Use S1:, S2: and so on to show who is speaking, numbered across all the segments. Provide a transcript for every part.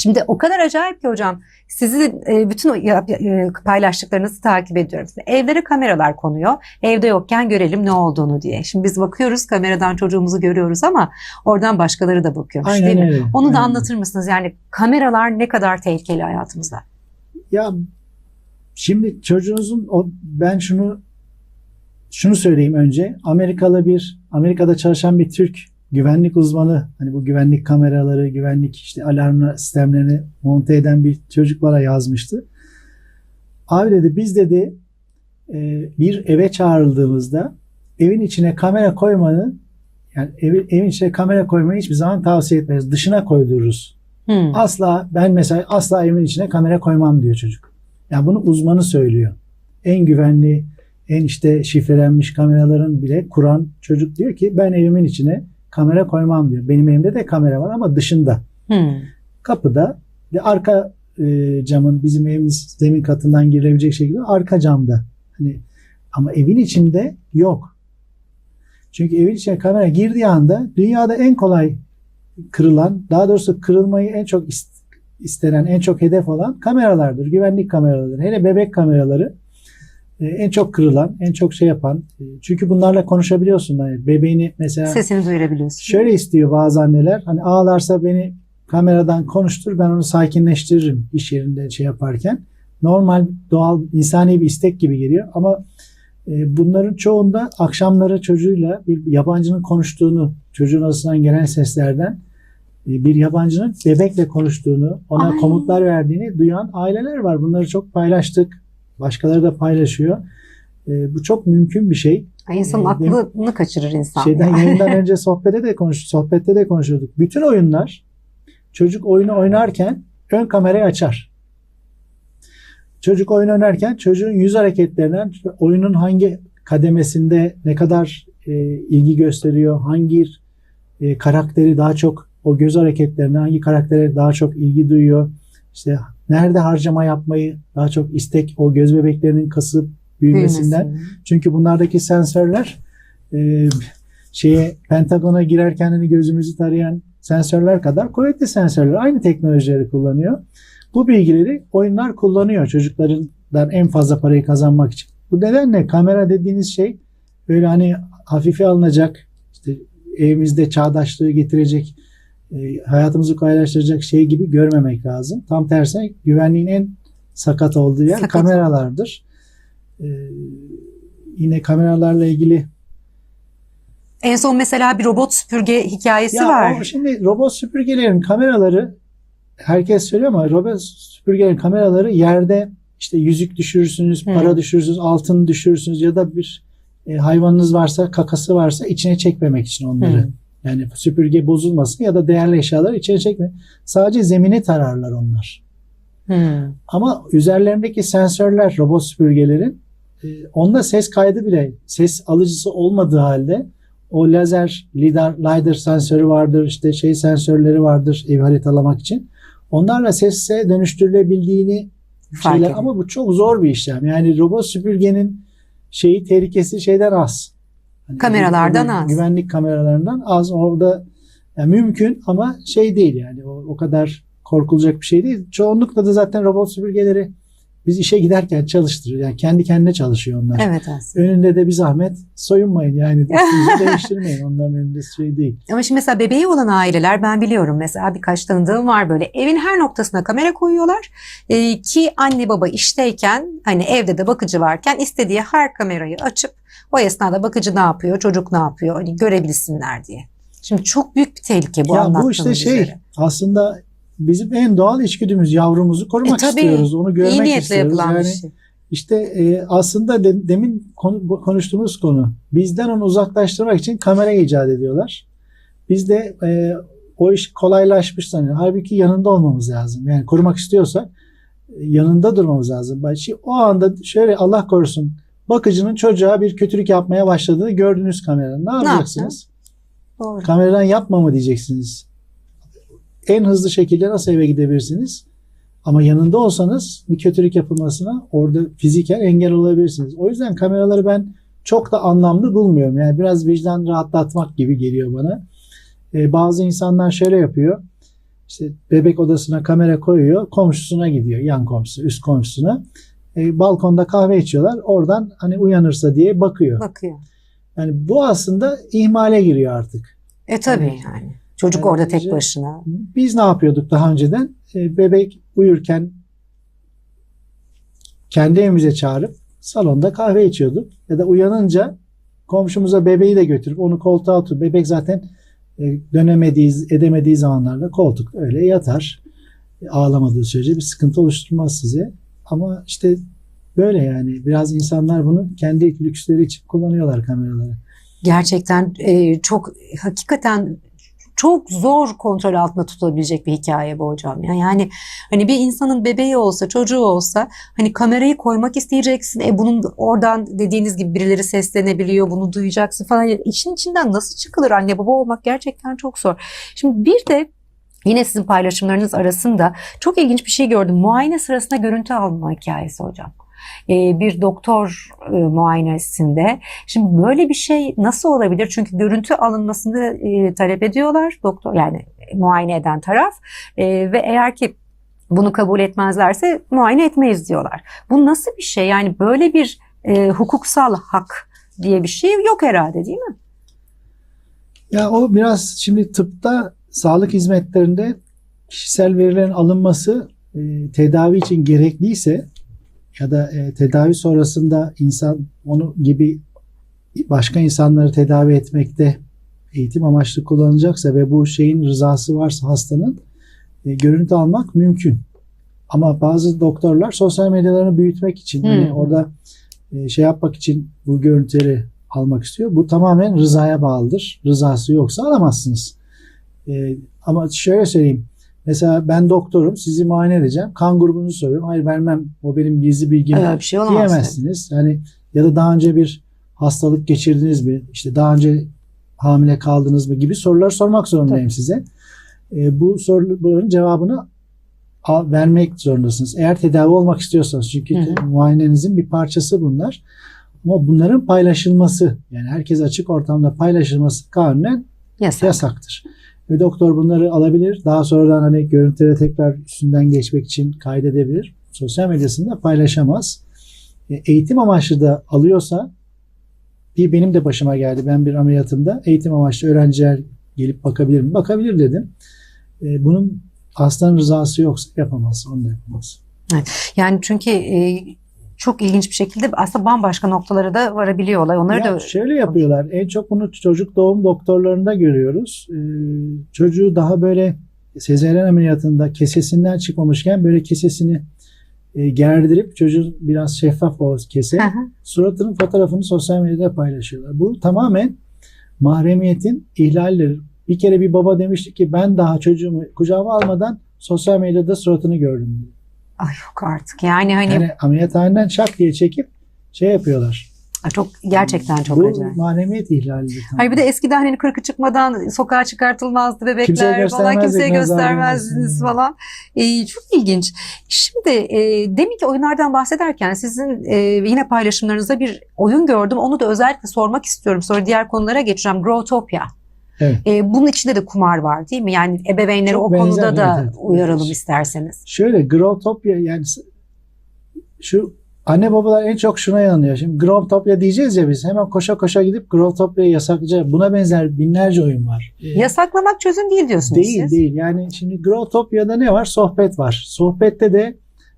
S1: Şimdi o kadar acayip ki hocam. Sizi e, bütün e, paylaştıklarınızı takip ediyorum. Evlere kameralar konuyor. Evde yokken görelim ne olduğunu diye. Şimdi biz bakıyoruz kameradan çocuğumuzu görüyoruz ama oradan başkaları da bakıyormuş değil
S2: Aynen
S1: mi?
S2: öyle.
S1: Onu da
S2: Aynen.
S1: anlatır mısınız? Yani kameralar ne kadar tehlikeli hayatımızda?
S2: Ya şimdi çocuğunuzun o ben şunu şunu söyleyeyim önce. Amerikalı bir Amerika'da çalışan bir Türk güvenlik uzmanı hani bu güvenlik kameraları, güvenlik işte alarm sistemlerini monte eden bir çocuk bana yazmıştı. Abi dedi biz dedi e, bir eve çağrıldığımızda evin içine kamera koymanı yani evi, evin içine kamera koymayı hiçbir zaman tavsiye etmeyiz. Dışına koydururuz.
S1: Hmm.
S2: Asla ben mesela asla evimin içine kamera koymam diyor çocuk. Yani bunu uzmanı söylüyor. En güvenli, en işte şifrelenmiş kameraların bile kuran çocuk diyor ki ben evimin içine kamera koymam diyor. Benim evimde de kamera var ama dışında.
S1: Hmm.
S2: Kapıda ve arka e, camın bizim evimiz zemin katından girebilecek şekilde arka camda. Hani ama evin içinde yok. Çünkü evin içine kamera girdiği anda dünyada en kolay kırılan, daha doğrusu kırılmayı en çok ist- istenen, en çok hedef olan kameralardır. Güvenlik kameralarıdır. Hele bebek kameraları en çok kırılan, en çok şey yapan. E, Çünkü bunlarla konuşabiliyorsun. Hani bebeğini mesela
S1: Sesini duyurabiliyorsun.
S2: Şöyle istiyor bazı anneler. Hani ağlarsa beni kameradan konuştur ben onu sakinleştiririm iş yerinde şey yaparken. Normal doğal insani bir istek gibi geliyor ama e, bunların çoğunda akşamları çocuğuyla bir yabancının konuştuğunu çocuğun arasından gelen seslerden e, bir yabancının bebekle konuştuğunu ona
S1: Ay.
S2: komutlar verdiğini duyan aileler var. Bunları çok paylaştık. Başkaları da paylaşıyor. E, bu çok mümkün bir şey.
S1: Ay, İnsanın
S2: Ee,
S1: aklını kaçırır insan.
S2: Şeyden
S1: ya.
S2: yayından önce sohbete de konuş, sohbette de konuşuyorduk. Bütün oyunlar çocuk oyunu oynarken ön kamerayı açar. Çocuk oyun oynarken çocuğun yüz hareketlerinden oyunun hangi kademesinde ne kadar e, ilgi gösteriyor, hangi e, karakteri daha çok o göz hareketlerine hangi karaktere daha çok ilgi duyuyor. İşte nerede harcama yapmayı daha çok istek o göz bebeklerinin kasıp büyümesinden
S1: Büyümesin.
S2: çünkü bunlardaki sensörler e, şeye Pentagon'a girerken hani gözümüzü tarayan sensörler kadar kuvvetli sensörler. Aynı teknolojileri kullanıyor. Bu bilgileri oyunlar kullanıyor çocuklarından en fazla parayı kazanmak için. Bu nedenle kamera dediğiniz şey böyle hani hafife alınacak, işte evimizde çağdaşlığı getirecek, hayatımızı kolaylaştıracak şey gibi görmemek lazım. Tam tersine güvenliğin en sakat olduğu yer
S1: Sakat.
S2: kameralardır. Ee, yine kameralarla ilgili
S1: En son mesela bir robot süpürge hikayesi
S2: ya
S1: var.
S2: o şimdi robot süpürgelerin kameraları herkes söylüyor ama robot süpürgelerin kameraları yerde işte yüzük düşürürsünüz,
S1: Hmm.
S2: para düşürürsünüz, altın düşürürsünüz ya da bir e, hayvanınız varsa, kakası varsa içine çekmemek için onları.
S1: Hmm.
S2: Yani süpürge bozulmasın ya da değerli eşyaları içine çekme. Sadece zemini tararlar onlar.
S1: Hmm.
S2: Ama üzerlerindeki sensörler robot süpürgelerin e, onda ses kaydı bile ses alıcısı olmadığı halde o lazer lidar lidar sensörü vardır işte şey sensörleri vardır ev haritalamak için. Onlarla sese dönüştürülebildiğini
S1: Fark
S2: şeyler, ama bu çok zor bir işlem. Yani robot süpürgenin şeyi tehlikesi şeyden az. Hani
S1: Kameralardan az.
S2: Güvenlik kameralarından az. Orada yani mümkün ama şey değil yani o, o kadar korkulacak bir şey değil. Çoğunlukla da zaten robot süpürgeleri biz işe giderken çalıştırır. Yani kendi kendine çalışıyor onlar.
S1: Evet aslında.
S2: Önünde de bir zahmet soyunmayın yani üstünüzü değiştirmeyin. Onların önünde şey değil.
S1: Ama şimdi mesela bebeği olan aileler ben biliyorum mesela birkaç tanıdığım var böyle evin her noktasına kamera koyuyorlar Ee, ki anne baba işteyken hani evde de bakıcı varken istediği her kamerayı açıp o esnada bakıcı ne yapıyor çocuk ne yapıyor hani görebilsinler diye. Şimdi çok büyük bir tehlike bu
S2: ya
S1: anlattığınız
S2: bu işte şey
S1: üzere.
S2: aslında bizim en doğal içgüdümüz yavrumuzu korumak
S1: E, tabii.
S2: istiyoruz. Onu görmek
S1: İyi niyetle
S2: istiyoruz.
S1: yapılan
S2: yani
S1: bir şey.
S2: İşte e, aslında de- demin konu, konuştuğumuz konu bizden onu uzaklaştırmak için kamera icat ediyorlar. Biz de e, o iş kolaylaşmış sanıyor. Halbuki yanında olmamız lazım. Yani korumak istiyorsak e, yanında durmamız lazım. O anda şöyle Allah korusun bakıcının çocuğa bir kötülük yapmaya başladığını gördünüz kameradan. Ne yapacaksınız?
S1: Doğru.
S2: Kameradan yapma mı diyeceksiniz. En hızlı şekilde nasıl eve gidebilirsiniz? Ama yanında olsanız bir kötülük yapılmasına orada fiziken engel olabilirsiniz. O yüzden kameraları ben çok da anlamlı bulmuyorum. Yani biraz vicdan rahatlatmak gibi geliyor bana. Ee, bazı insanlar şöyle yapıyor. işte bebek odasına kamera koyuyor, komşusuna gidiyor, yan komşusu, üst komşusuna. E, balkonda kahve içiyorlar. Oradan hani uyanırsa diye bakıyor.
S1: Bakıyor.
S2: Yani bu aslında ihmale giriyor artık.
S1: E tabii
S2: Evet.
S1: yani. Çocuk orada tek başına.
S2: Biz ne yapıyorduk daha önceden? E, bebek uyurken kendi evimize çağırıp salonda kahve içiyorduk. Ya da uyanınca komşumuza bebeği de götürüp onu koltuğa otur. Bebek zaten e, dönemediği, edemediği zamanlarda koltuk öyle yatar. Ağlamadığı sürece bir sıkıntı oluşturmaz size. Ama işte böyle yani biraz insanlar bunu kendi lüksleri için kullanıyorlar kameraları.
S1: Gerçekten e, çok hakikaten çok zor kontrol altında tutulabilecek bir hikaye bu hocam. Ya. Yani hani bir insanın bebeği olsa, çocuğu olsa hani kamerayı koymak isteyeceksin. E bunun oradan dediğiniz gibi birileri seslenebiliyor, bunu duyacaksın falan. İşin içinden nasıl çıkılır anne baba olmak gerçekten çok zor. Şimdi bir de Yine sizin paylaşımlarınız arasında çok ilginç bir şey gördüm. Muayene sırasında görüntü alma hikayesi hocam. Ee, bir doktor e, muayenesinde. Şimdi böyle bir şey nasıl olabilir? Çünkü görüntü alınmasını e, talep ediyorlar doktor yani muayene eden taraf E, ve eğer ki bunu kabul etmezlerse muayene etmeyiz diyorlar. Bu nasıl bir şey? Yani böyle bir e, hukuksal hak diye bir şey yok herhalde değil mi?
S2: Ya o biraz şimdi tıpta sağlık hizmetlerinde kişisel verilerin alınması e, tedavi için gerekliyse ya da e, tedavi sonrasında insan onu gibi başka insanları tedavi etmekte eğitim amaçlı kullanılacaksa ve bu şeyin rızası varsa hastanın e, görüntü almak mümkün. Ama bazı doktorlar sosyal medyalarını büyütmek için hani
S1: Hmm.
S2: orada e, şey yapmak için bu görüntüleri almak istiyor. Bu tamamen rızaya bağlıdır. Rızası yoksa alamazsınız. E, ama şöyle söyleyeyim. Mesela ben doktorum, sizi muayene edeceğim. Kan grubunuzu soruyorum. Hayır vermem. O benim gizli bilgim
S1: Öyle bir şey olamaz.
S2: diyemezsiniz. Yani ya da daha önce bir hastalık geçirdiniz mi? İşte daha önce hamile kaldınız mı gibi sorular sormak zorundayım size. E, bu soruların cevabını al- vermek zorundasınız. Eğer tedavi olmak istiyorsanız çünkü
S1: Hı hı.
S2: muayenenizin bir parçası bunlar. Ama bunların paylaşılması yani herkes açık ortamda paylaşılması kanunen
S1: Yasak.
S2: yasaktır. Ve doktor bunları alabilir. Daha sonradan hani görüntülere tekrar üstünden geçmek için kaydedebilir. Sosyal medyasında paylaşamaz. E, Eğitim amaçlı da alıyorsa bir benim de başıma geldi. Ben bir ameliyatımda eğitim amaçlı öğrenciler gelip bakabilir mi? Bakabilir dedim. E, Bunun hastanın rızası yoksa yapamaz. Onu da yapamaz.
S1: Yani çünkü e, çok ilginç bir şekilde aslında bambaşka noktalara da varabiliyorlar. Onları
S2: Ya
S1: da
S2: şöyle yapıyorlar. En çok bunu çocuk doğum doktorlarında görüyoruz. Ee, çocuğu daha böyle sezaryen ameliyatında kesesinden çıkmamışken böyle kesesini e, gerdirip çocuğun biraz şeffaf o kese suratının fotoğrafını sosyal medyada paylaşıyorlar. Bu tamamen mahremiyetin ihlalleri. Bir kere bir baba demişti ki ben daha çocuğumu kucağıma almadan sosyal medyada suratını gördüm. diyor.
S1: Ay yok artık. Yani hani
S2: Yani ameliyathaneden şak diye çekip şey yapıyorlar.
S1: çok gerçekten çok
S2: Bu
S1: acayip.
S2: mahremiyet ihlalidir.
S1: Hayır bir de eskiden hani kırkı çıkmadan sokağa çıkartılmazdı bebekler
S2: Kimseye
S1: falan kimseye göstermezdiniz falan. Ee, çok ilginç. Şimdi e, demin ki oyunlardan bahsederken sizin e, yine paylaşımlarınızda bir oyun gördüm. Onu da özellikle sormak istiyorum. Sonra diğer konulara geçeceğim. Growtopia.
S2: Evet.
S1: E, bunun içinde de kumar var değil mi? Yani ebeveynleri
S2: Çok
S1: o
S2: benzer,
S1: konuda da
S2: evet, evet.
S1: uyaralım isterseniz.
S2: Şöyle Growtopia yani şu anne babalar en çok şuna yanılıyor. Şimdi Growtopia diyeceğiz ya biz hemen koşa koşa gidip Growtopia'yı yasaklayacağız. Buna benzer binlerce oyun var.
S1: Yasaklamak çözüm değil diyorsunuz
S2: Değil
S1: siz.
S2: değil. Yani şimdi Growtopia'da ne var? Sohbet var. Sohbette de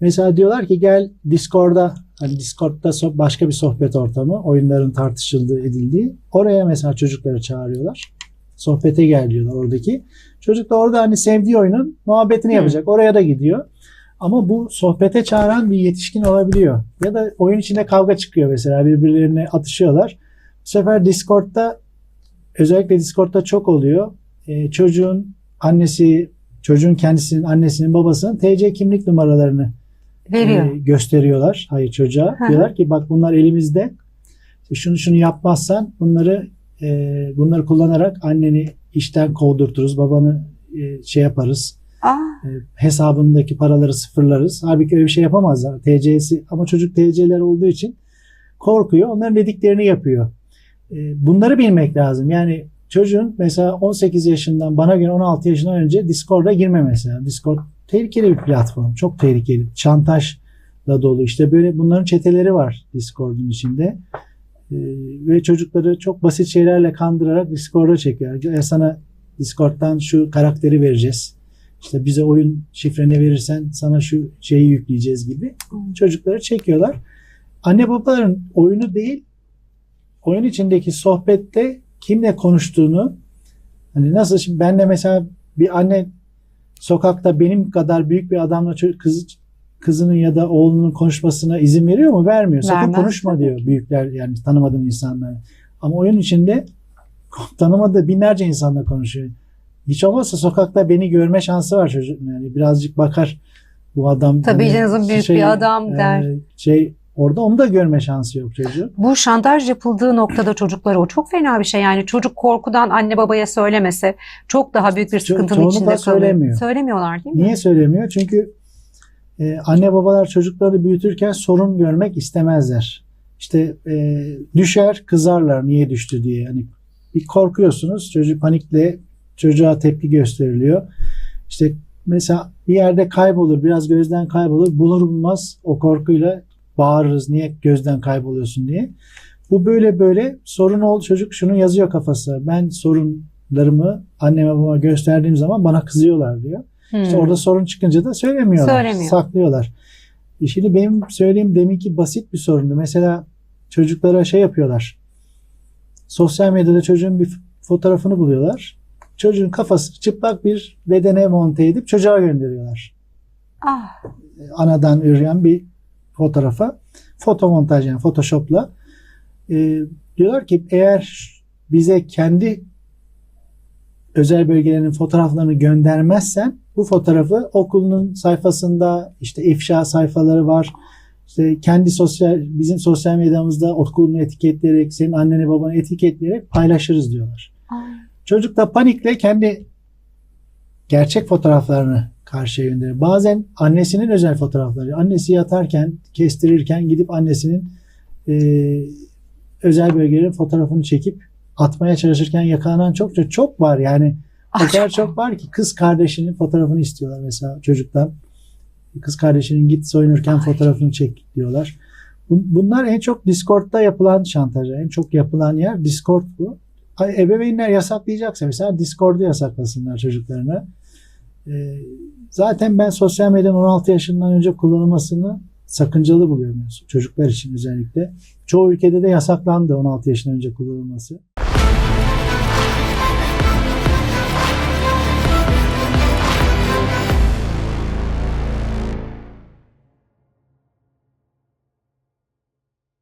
S2: mesela diyorlar ki gel Discord'da hani Discord'da başka bir sohbet ortamı oyunların tartışıldığı edildiği oraya mesela çocukları çağırıyorlar. Sohbete gel diyorlar oradaki. Çocuk da orada hani sevdiği oyunun muhabbetini
S1: Hı.
S2: yapacak. Oraya da gidiyor. Ama bu sohbete çağıran bir yetişkin olabiliyor. Ya da oyun içinde kavga çıkıyor mesela birbirlerine atışıyorlar. Bu sefer Discord'da özellikle Discord'da çok oluyor. Ee, çocuğun annesi, çocuğun kendisinin, annesinin, babasının TC kimlik numaralarını
S1: Veriyor.
S2: e, gösteriyorlar. Hayır çocuğa.
S1: Hı.
S2: Diyorlar ki bak bunlar elimizde. Şunu şunu yapmazsan bunları e, bunları kullanarak anneni işten kovdurturuz, babanı e, şey yaparız.
S1: Aa,
S2: E, hesabındaki paraları sıfırlarız. Halbuki öyle bir şey yapamazlar. TC'si ama çocuk TC'ler olduğu için korkuyor. Onların dediklerini yapıyor. E, bunları bilmek lazım. Yani çocuğun mesela 18 yaşından bana göre 16 yaşından önce Discord'a girme mesela. Discord tehlikeli bir platform. Çok tehlikeli. Şantajla dolu. İşte böyle bunların çeteleri var Discord'un içinde. Ee, ve çocukları çok basit şeylerle kandırarak Discord'a çekiyor. Ya sana Discord'dan şu karakteri vereceğiz. İşte bize oyun şifreni verirsen sana şu şeyi yükleyeceğiz gibi. Çocukları çekiyorlar. Anne babaların oyunu değil, oyun içindeki sohbette kimle konuştuğunu hani nasıl şimdi ben de mesela bir anne sokakta benim kadar büyük bir adamla ço- kız kızının ya da oğlunun konuşmasına izin veriyor mu? Vermiyor. Sakın
S1: Vermez
S2: konuşma diyor büyükler yani tanımadığın insanlar. Ama oyun içinde tanımadığı binlerce insanla konuşuyor. Hiç olmazsa sokakta beni görme şansı var çocuk. Yani birazcık bakar bu adam.
S1: Tabii
S2: hani
S1: canım, büyük bir adam der.
S2: e, Şey orada onu da görme şansı yok çocuğun.
S1: Bu şantaj yapıldığı noktada çocuklara o çok fena bir şey. Yani çocuk korkudan anne babaya söylemese çok daha büyük bir
S2: Ço-
S1: sıkıntının
S2: çoğunlukla
S1: içinde kalıyor.
S2: söylemiyor.
S1: Söylemiyorlar değil mi?
S2: Niye söylemiyor? Çünkü e, anne babalar çocukları büyütürken sorun görmek istemezler. İşte e, düşer kızarlar niye düştü diye. Yani bir korkuyorsunuz çocuk panikle çocuğa tepki gösteriliyor. İşte mesela bir yerde kaybolur biraz gözden kaybolur bulur bulmaz o korkuyla bağırırız niye gözden kayboluyorsun diye. Bu böyle böyle sorun oldu çocuk şunu yazıyor kafası. Ben sorunlarımı anneme babama gösterdiğim zaman bana kızıyorlar diyor. İşte
S1: Hmm.
S2: orada sorun çıkınca da söylemiyorlar.
S1: Söylemiyor.
S2: Saklıyorlar. E Şimdi benim söylediğim deminki basit bir sorundu. Mesela çocuklara şey yapıyorlar. Sosyal medyada çocuğun bir fotoğrafını buluyorlar. Çocuğun kafası çıplak bir bedene monte edip çocuğa gönderiyorlar.
S1: Ah,
S2: Anadan üreyen bir fotoğrafa. Foto montaj yani Photoshop'la. E, diyorlar ki eğer bize kendi özel bölgelerinin fotoğraflarını göndermezsen bu fotoğrafı okulunun sayfasında işte ifşa sayfaları var. İşte kendi sosyal bizim sosyal medyamızda okulunu etiketleyerek senin anneni babanı etiketleyerek paylaşırız diyorlar.
S1: ay.
S2: Çocuk da panikle kendi gerçek fotoğraflarını karşıya gönderiyor. Bazen annesinin özel fotoğrafları. Annesi yatarken, kestirirken gidip annesinin e, özel bölgelerin fotoğrafını çekip atmaya çalışırken yakalanan çok çok var yani. O kadar çok var ki kız kardeşinin fotoğrafını istiyorlar mesela çocuktan. Kız kardeşinin git soyunurken fotoğrafını çek diyorlar. Bun- Bunlar en çok Discord'da yapılan şantajlar. En çok yapılan yer Discord bu. Ebeveynler yasaklayacaksa mesela Discord'u yasaklasınlar çocuklarına. Ee, zaten ben sosyal medyanın 16 yaşından önce kullanılmasını sakıncalı buluyorum. Çocuklar için özellikle. Çoğu ülkede de yasaklandı 16 yaşından önce kullanılması.